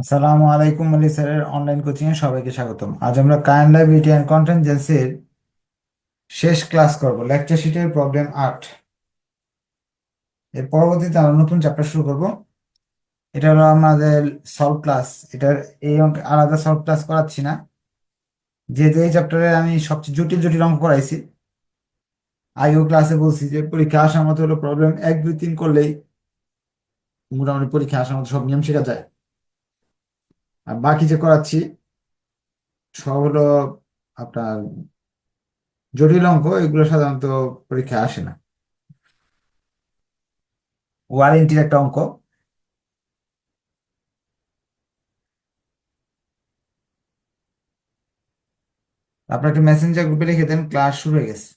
আসসালামু আলাইকুম আলী স্যারের অনলাইন কোচিং এ সবাইকে স্বাগতম। আজ আমরা কায়েন লাইব্রেরিটি অ্যান্ড কন্টেনজেন্সির শেষ ক্লাস করব লেকচার শিটের প্রবলেম আট। এর পরবর্তীতে আমরা নতুন চ্যাপ্টার শুরু করব। এটা হলো আমাদের সলভ ক্লাস এটার এই অঙ্ক আলাদা সলভ ক্লাস করাচ্ছি না। যেহেতু এই চ্যাপ্টারে আমি সবচেয়ে জটিল জটিল অঙ্ক করাইছি, আগেও ক্লাসে বলছি যে পরীক্ষা আসার মতো হলো প্রবলেম এক, দুই, তিন করলেই মোটামুটি পরীক্ষা আসার মতো সব নিয়ম শেখা যায়। আর বাকি যে করাচ্ছি, সব হলো আপনার জটিল অঙ্ক, এগুলো সাধারণত পরীক্ষায় আসে না। ওয়ারেন্টির একটা অঙ্ক। আপনাকে মেসেঞ্জার গ্রুপে লিখে দেন, ক্লাস শুরু হয়ে গেছে।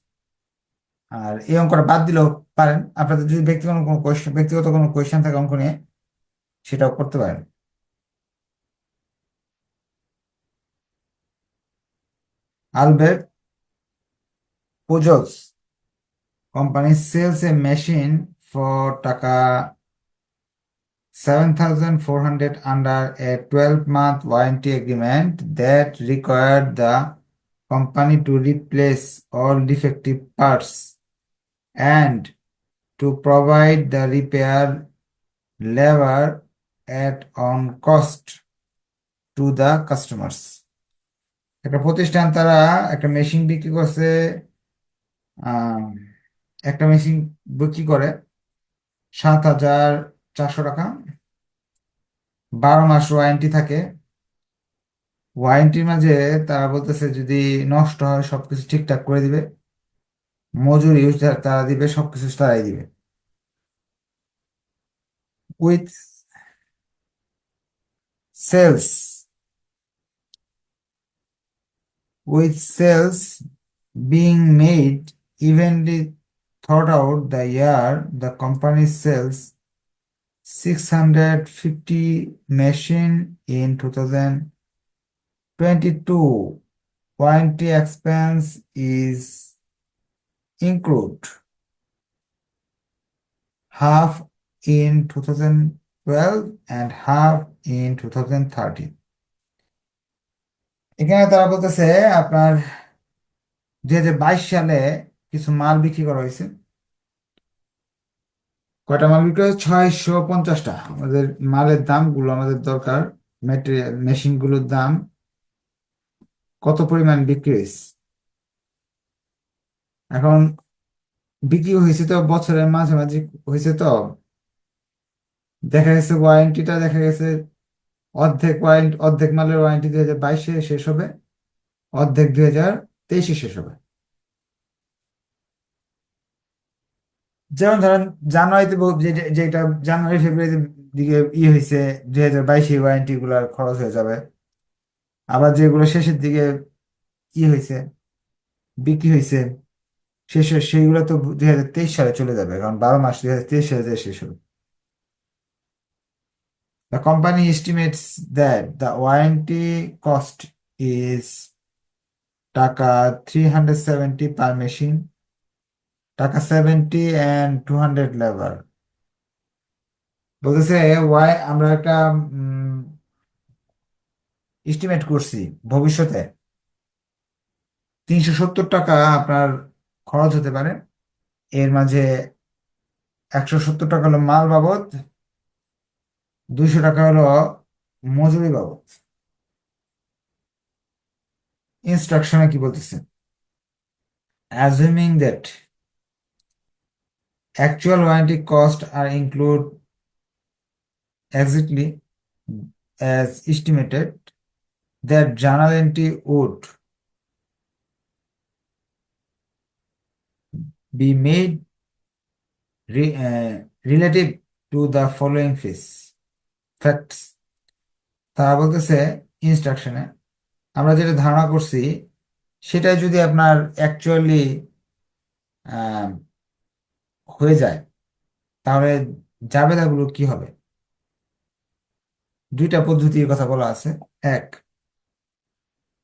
আর এই অঙ্কটা বাদ দিলেও পারেন। আপনাদের যদি ব্যক্তিগত কোনো কোয়েশ্চেন ব্যক্তিগত কোনো কোয়েশ্চেন থাকে অঙ্ক নিয়ে, সেটাও করতে পারেন। Albert Pujols company sells a machine for taka 7,400 under a 12-month warranty agreement that required the company to replace all defective parts and to provide the repair labor at on cost to the customers. একটা প্রতিষ্ঠান তারা একটা machine বিক্রি করছে একটা machine বিক্রি করে সাত হাজার চারশো টাকা। বারো মাস ওয়ারেন্টি থাকে। ওয়ারেন্টির মাঝে তারা বলতেছে যদি নষ্ট হয় সবকিছু ঠিকঠাক করে দিবে, মজুরি তারা দিবে, সবকিছু তারাই দিবে। With sales with sales being made evenly throughout the year, the company sells 650 machine in 2022. Warranty expense is include half in 2012 and half in 2013. এখানে তারা বলতেছে, আপনার দুই হাজার বাইশ সালে কিছু মাল বিক্রি করা হয়েছে। কয়টা মাল বিক্রি হয়েছে? ছয়শো পঞ্চাশটা আমাদের মালের দামগুলো, আমাদের দরকার মেটেরিয়াল মেশিনগুলোর দাম কত পরিমাণ বিক্রি হয়েছে? এখন বিক্রি হয়েছে তো, বছরের মাঝামাঝি হয়েছে তো। দেখা গেছে ওয়ারেন্টিটা দেখা গেছে অর্ধেক ওয়ারেন্টি অর্ধেক মালের ওয়ারেন্টি দুই হাজার বাইশে শেষ হবে, অর্ধেক দুই হাজার তেইশে শেষ হবে। যেমন ধরেন জানুয়ারিতে যেটা জানুয়ারি ফেব্রুয়ারির দিকে ই হয়েছে দুই হাজার বাইশে ওয়ারেন্টি গুলার খরচ হয়ে যাবে। আবার যেগুলো শেষের দিকে ই হয়েছে বিক্রি হয়েছে শেষে সেইগুলো তো দুই হাজার তেইশ সালে চলে যাবে, কারণ বারো মাস দুই হাজার তেইশ সালে শেষ হবে। The company estimates that the warranty cost is টাকা 370 per machine, টাকা 70 and 200 labor. বলতেছে ওয়াই আমরা একটা এস্টিমেট করছি ভবিষ্যতে তিনশো সত্তর টাকা আপনার খরচ হতে পারে এর মাঝে একশো সত্তর টাকা হলো মাল বাবদ দুইশো টাকা হলো মজুরি বাবদ ইনস্ট্রাকশনে কি বলতেছে assuming that actual warranty costs are include exactly as estimated that journal entry would be made re- uh, relative to the following phase facts তারা বলতেছে ইনস্ট্রাকশনে আমরা যেটা ধারণা করছি, সেটাই যদি আপনার অ্যাকচুয়ালি হয়ে যায়, তাহলে জাবেদাগুলো কি হবে? দুইটা পদ্ধতির কথা বলা আছে। এক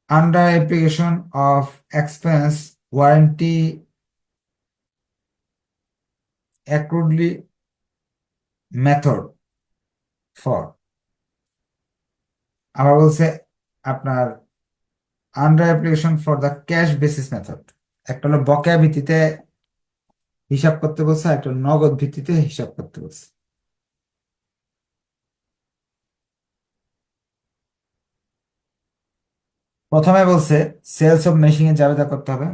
under application of expense warranty accrual method for আবার বলছে আপনার under application for the cash basis method একটা হলো বকেয়া ভিত্তিতে হিসাব করতে বলছে, একটা নগদ ভিত্তিতে হিসাব করতে বলছে। প্রথমে বলছে সেলস অফ মেশিন জাবেদা করতে হবে।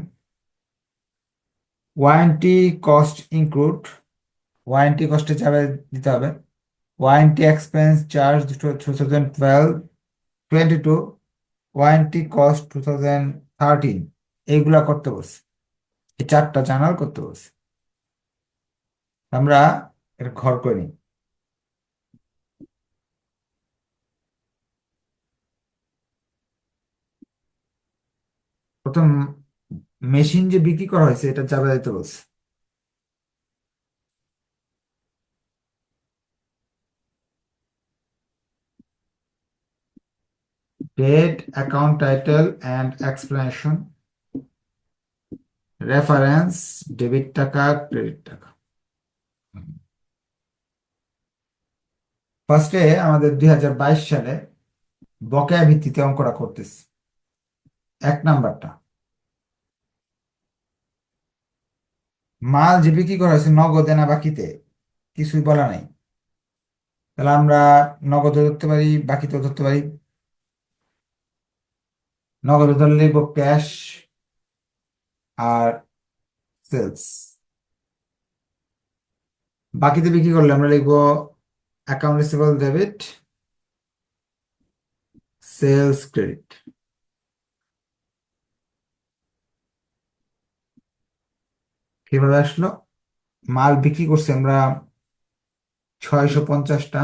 ওয়ারেন্টি কস্ট ইনক্লুড ওয়ারেন্টি কস্টে যাবে দিতে হবে। Twelve twenty two warranty cost two thousand thirteen এইগুলা করতে বলছে। এই চারটা জার্নাল করতে বলছে। আমরা এর ঘর করে নিই। প্রথম মেশিন যে বিক্রি করা হয়েছে, এটা যাবে দিতে বলছে। Date account title and explanation reference debit টাকা ক্রেডিট টাকা. ফার্স্টে আমাদের দুই হাজার বাইশ সালে বকেয়া ভিত্তিতে অঙ্কটা করতেছি। এক নাম্বারটা। মাল যে বিক্রি করা হয়েছে নগদে না বাকিতে, কিছুই বলা নাই। তাহলে আমরা নগদে ধরতে পারি, বাকিতেও ধরতে পারি। নগদে ধরলে লিখব ক্যাশ আর সেলস। বাকিতে বিক্রি করলে আমরা লিখব account receivable debit sales credit কীভাবে আসলো? মাল বিক্রি করছি আমরা ছয়শো পঞ্চাশটা।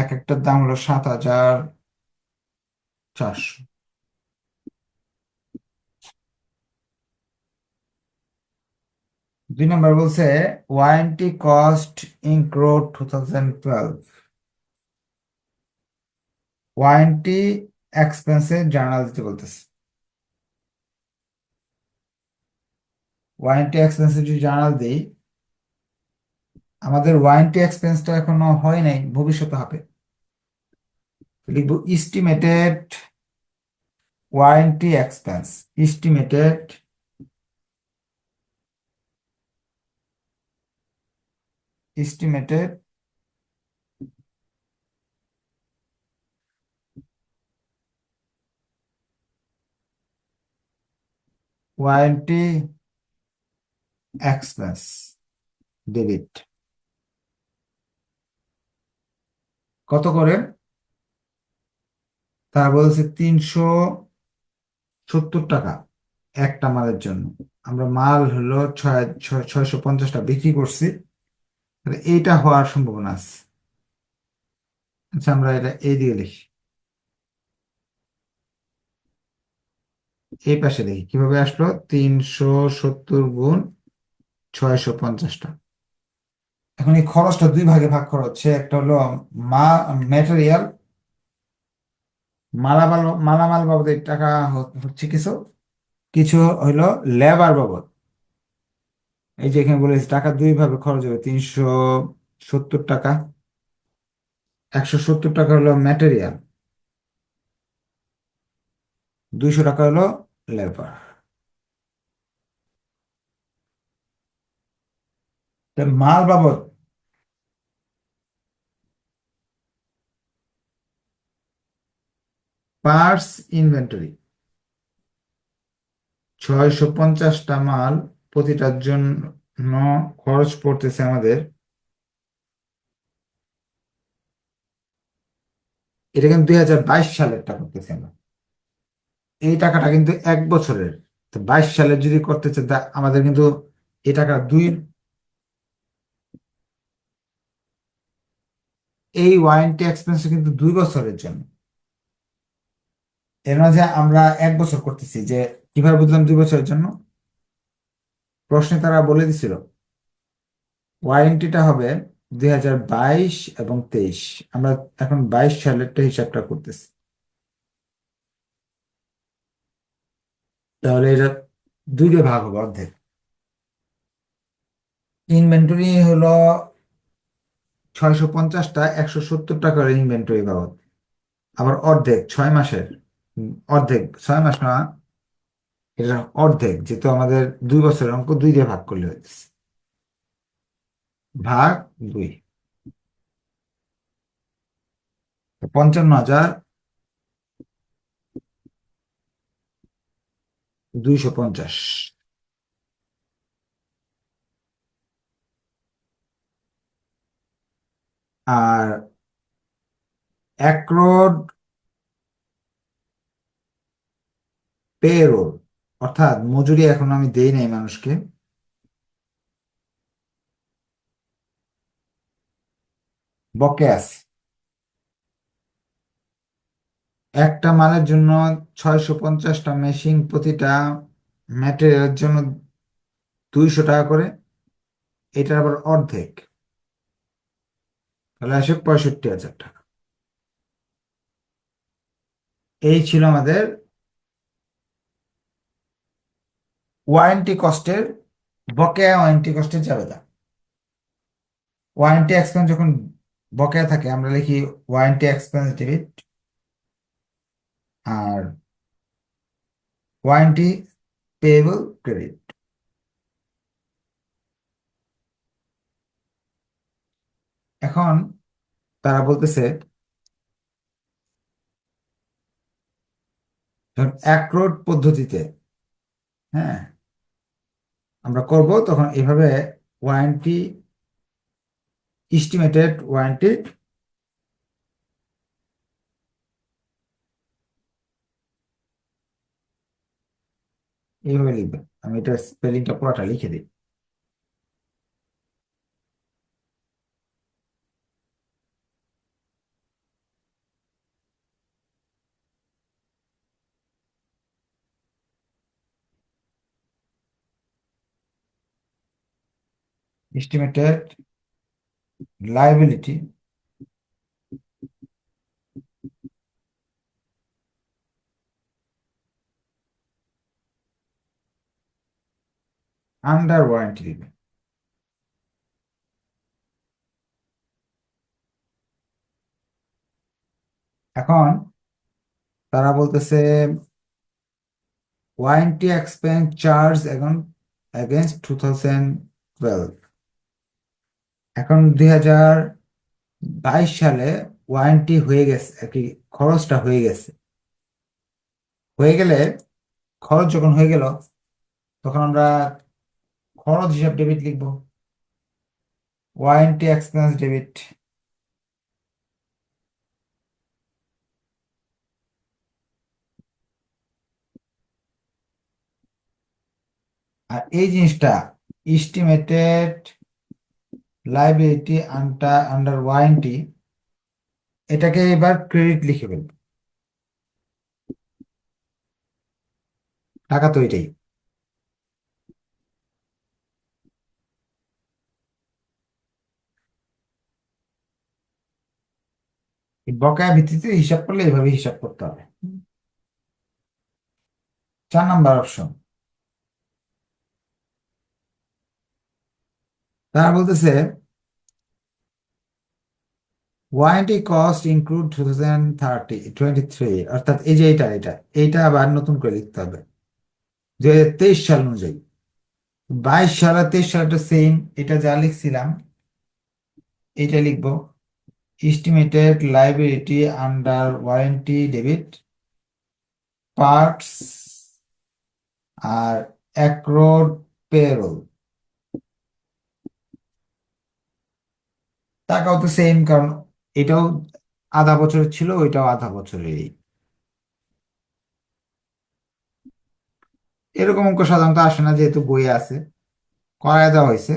এক একটার দাম হলো সাত হাজার চারশো দুই নম্বর বলছে warranty cost include two thousand twelve warranty এক্সপেন্সের journal দিতে বলতেছে। ওয়ারেন্টি এক্সপেন্সের যদি জার্নাল দিই, আমাদের ওয়ারেন্টি এক্সপেন্সটা এখনও হয় নাই, ভবিষ্যতে হবে। লিখব estimated warranty expense estimated estimated warranty expense debit কত করে? তা বলছে তিনশো সত্তর টাকা একটা মালের জন্য। আমরা মাল হলো ছয় ছয়শো পঞ্চাশটা বিক্রি করছি। এইটা হওয়ার সম্ভাবনা আছে। আচ্ছা আমরা এটা এই দিকে লিখি। এই পাশে দেখি, কীভাবে আসলো? তিনশো সত্তর গুণ ছয়শো পঞ্চাশটা এখন এই খরচটা দুই ভাগে ভাগ করা হচ্ছে। একটা হলো মা ম্যাটেরিয়াল মালামাল মালামাল বাবদ টাকা হচ্ছে কিছু কিছু হইল লেবার বাবদ। এই যে এখানে বলেছি, টাকা দুই ভাবে খরচ হবে, তিনশো সত্তর টাকা। একশো সত্তর টাকা হলো ম্যাটেরিয়াল দুইশো টাকা হলো লেবার মাল বাবদ পার্টস ইনভেন্টরি। ছয়শো পঞ্চাশটা মাল প্রতিটার জন্য খরচ পড়তেছে আমাদের। এটা কিন্তু দুই হাজার বাইশ সালেরটা করতেছি আমরা। এই টাকাটা কিন্তু এক বছরের। তো বাইশ সালের যদি করতে চাই আমাদের কিন্তু এই টাকা দুই এই ওয়ারেন্টি এক্সপেন্স কিন্তু দুই বছরের জন্য। এর মাঝে আমরা এক বছর করতেছি যে কীভাবে বুঝলাম দুই বছরের জন্য? প্রশ্নে তারা বলে দিছিল, ওয়ারেন্টিটা হবে দুই হাজার বাইশ এবং তেইশ। আমরা এখন বাইশ সালেরটা হিসাবটা করতেছি। তাহলে এটা দুইটা ভাগ হবে অর্ধেক। ইনভেন্টরি হলো ছয়শো পঞ্চাশটা, একশো সত্তর টাকার ইনভেন্টরি বাবদ। আবার অর্ধেক, ছয় মাসের। অর্ধেক, ছয় মাস না, এটা অর্ধেক, যেহেতু আমাদের দুই বছরের অঙ্ক দুই দিয়ে ভাগ করলে হয়েছে। ভাগ দুই। পঞ্চান্ন হাজার দুইশো পঞ্চাশ। আর এক রোড পেরোল অর্থাৎ মজুরি এখন আমি দেই নাই মানুষকে বকে আছে একটা মালের জন্য ছয়শো পঞ্চাশটা মেশিন প্রতিটা ম্যাটেরিয়ালের জন্য দুইশো টাকা করে, এটার আবার অর্ধেক। তাহলে আসে পঁয়ষট্টি হাজার টাকা। এই ছিল আমাদের ওয়ারেন্টি কস্টের বকেয়া ওয়ারেন্টি কস্টের জাবেদা ওয়ারেন্টি এক্সপেন্স যখন বকেয়া থাকে, আমরা লিখি ওয়ারেন্টি এক্সপেন্স ডেবিট আর ওয়ারেন্টি পেয়েবল ক্রেডিট। এখন তারা বলতেছে যখন অ্যাক্রোড পদ্ধতিতে হ্যাঁ আমরা করব, তখন এভাবে ওয়ারেন্টি ইস্টিমেটেড ওয়ারেন্টি এইভাবে লিখবে আমি এটা স্পেলিংটা পুরোটা লিখে দিই। Estimated liability. আন্ডার ওয়ারেন্টি দিবে এখন তারা বলতেছে ওয়ারেন্টি এক্সপেন্স চার্জ এখন এগেনস্ট টু থাউজেন্ড টুয়েলভ এখন দুই হাজার বাইশ সালে ওয়ারেন্টি হয়ে গেছে, আর কি খরচটা হয়ে গেছে। হয়ে গেলে খরচ যখন হয়ে গেল, তখন আমরা খরচ হিসাব ডেবিট লিখব। ওয়ারেন্টি এক্সপেন্স ডেবিট আর এই জিনিসটা estimated liability under under warranty এটাকে এবার ক্রেডিট লিখে ফেলব। টাকা তো এটাই। বকেয়া ভিত্তিতে হিসাব করলে এভাবে হিসাব করতে হবে। চার নাম্বার অপশন তারা বলতেছে warranty cost include two thousand thirty twenty three অর্থাৎ এই যে এটা এটা এইটা আবার নতুন করে লিখতে হবে। দুই হাজার তেইশ সাল অনুযায়ী। বাইশ সাল আর তেইশ সালটা সেম এটা যা লিখছিলাম এটা লিখব। Estimated liability under warranty debit parts আর অ্যাক্রোড পেরোল টাকাও তো সেম কারণ এটাও আধা বছরের ছিল, ওইটাও আধা বছরেরই। এরকম অঙ্ক সাধারণত আসে না, যেহেতু বইয়ে আছে। করায় দেওয়া হয়েছে।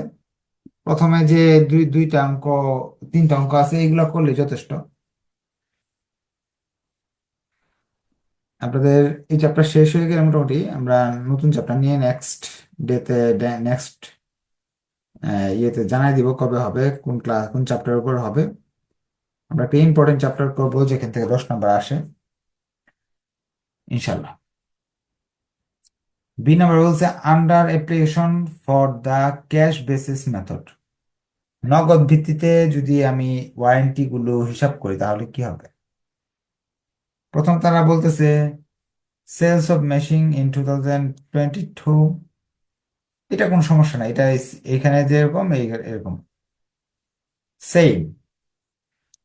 প্রথমে যে দুই, দুইটা অঙ্ক, তিনটা অঙ্ক আছে, এগুলো করলে যথেষ্ট। আপনাদের এই চ্যাপ্টার শেষ হয়ে গেলে মোটামুটি আমরা নতুন চ্যাপ্টার নিয়ে নেক্সট ডেতে নেক্সট ইয়েতে জানাই দিব কবে হবে, কোন ক্লাস কোন চ্যাপ্টারের উপর হবে। আমরা একটা ইম্পর্টেন্ট চ্যাপ্টার করব যেখান থেকে দশ নম্বর আসে। ইনশাল্লাহ বি নাম্বার বলছে under application for the cash basis method নগদ ভিত্তিতে যদি আমি ওয়ারেন্টি গুলো হিসাব করি, তাহলে কি হবে? প্রথম তারা বলতেছে sales of machine in two thousand twenty two এটা কোনো সমস্যা না এটা এখানে যেরকম এরকম। Same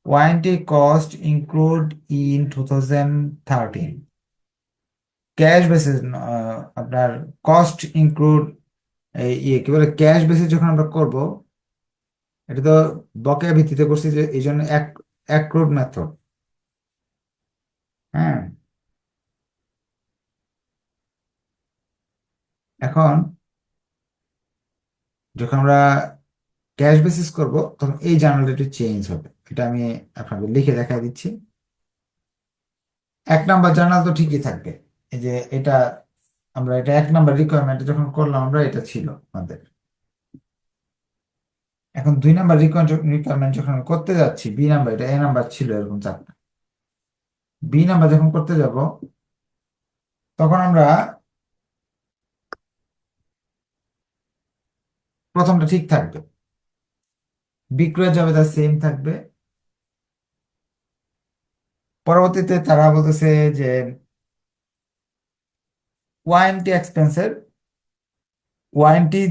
warranty cost include in two thousand thirteen cash basis আপনার কস্ট ইনক্লুড ইয়ে কি বলে ক্যাশ বেসিস যখন আমরা করব, এটা তো বকেয়া ভিত্তিতে করছি যে এই জন্য এক অ্যাক্রুড মেথড হ্যাঁ। এখন যখন আমরা ক্যাশ বেসিস করব, তখন এই জার্নালটা একটু চেঞ্জ হবে। এটা আমি আপনাদের লিখে দেখা দিচ্ছি। এক নাম্বার জার্নাল তো ঠিকই থাকবে। এই যে এটা আমরা এটা এক নাম্বার রিকোয়ারমেন্ট যখন করলাম আমরা এটা ছিল আমাদের। এখন দুই নাম্বার রিকোয়ারমেন্ট যখন করতে যাচ্ছি বি নাম্বার এটা এ নাম্বার ছিল এরকম চারটা। বি নাম্বার যখন করতে যাব, তখন আমরা প্রথমটা ঠিক থাকবে। বিক্রয় তার সেম থাকবে। পরবর্তীতে তারা বলতেছে যে ওয়ারেন্টি এক্সপেন্সের ওয়ারেন্টি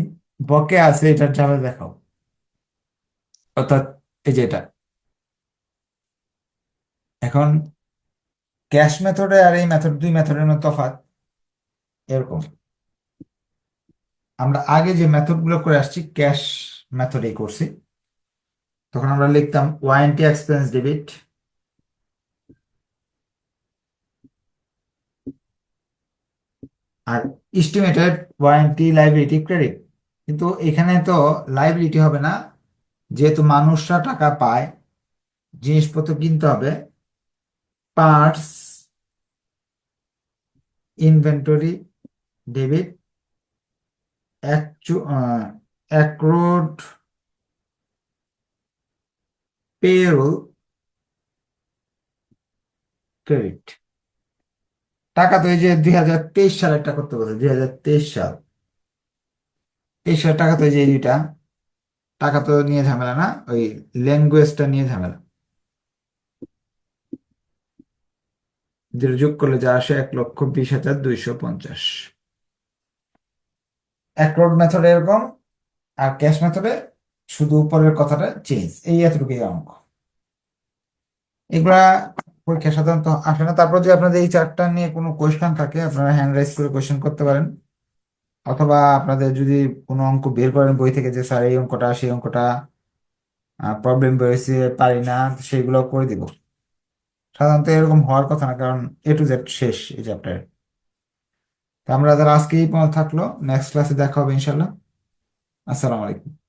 বকে আছে এটার যাবে দেখাও। অর্থাৎ এই যে এটা। এখন ক্যাশ মেথডে আর এই মেথড দুই মেথডের মধ্যে তফাৎ এরকম। আমরা আগে যে মেথডগুলো করে আসছি ক্যাশ মেথডেই করছি। তখন আমরা লিখতাম ওয়ারেন্টি এক্সপেন্স ডেবিট আর এস্টিমেটেড ওয়ারেন্টি লাইবিলিটি ক্রেডিট কিন্তু এখানে তো লাইবিলিটি হবে না, যেহেতু মানুষরা টাকা পায়, জিনিসপত্র কিনতে হবে parts inventory debit accrued payroll credit টাকা তো এই যে দুই হাজার তেইশ সালেরটা করতে বলছে, দুই হাজার তেইশ সাল। তেইশ সালের টাকা তো এই যে দুইটা, টাকা তো নিয়ে ঝামেলা না, ওই ল্যাঙ্গুয়েজটা নিয়ে ঝামেলা। যেটা যোগ করলে যা আসে এক লক্ষ বিশ হাজার দুইশো পঞ্চাশ। অ্যাক্রোড মেথডে এরকম, আর ক্যাশ মেথডে শুধু উপরের কথাটা চেঞ্জ এই এতটুকুই অঙ্ক। এগুলা পরীক্ষা সাধারণত আসে না। তারপর যদি আপনাদের এই চারটা নিয়ে কোনো কোয়েশ্চেন থাকে, আপনারা হ্যান্ড রাইজ করে কোয়েশ্চেন করতে পারেন। অথবা আপনাদের যদি কোনো অঙ্ক বের করেন বই থেকে যে, স্যার, এই অঙ্কটা, সেই অঙ্কটা প্রবলেম বেরোচ্ছে পারি না সেগুলো করে দিব। সাধারণত এরকম হওয়ার কথা না, কারণ এ টু জেড শেষ এই চ্যাপ্টারে তো আমরা তাহলে আজকে এই পর্যন্ত থাকল। নেক্সট ক্লাসে দেখা হবে ইনশাল্লাহ আসসালামু আলাইকুম।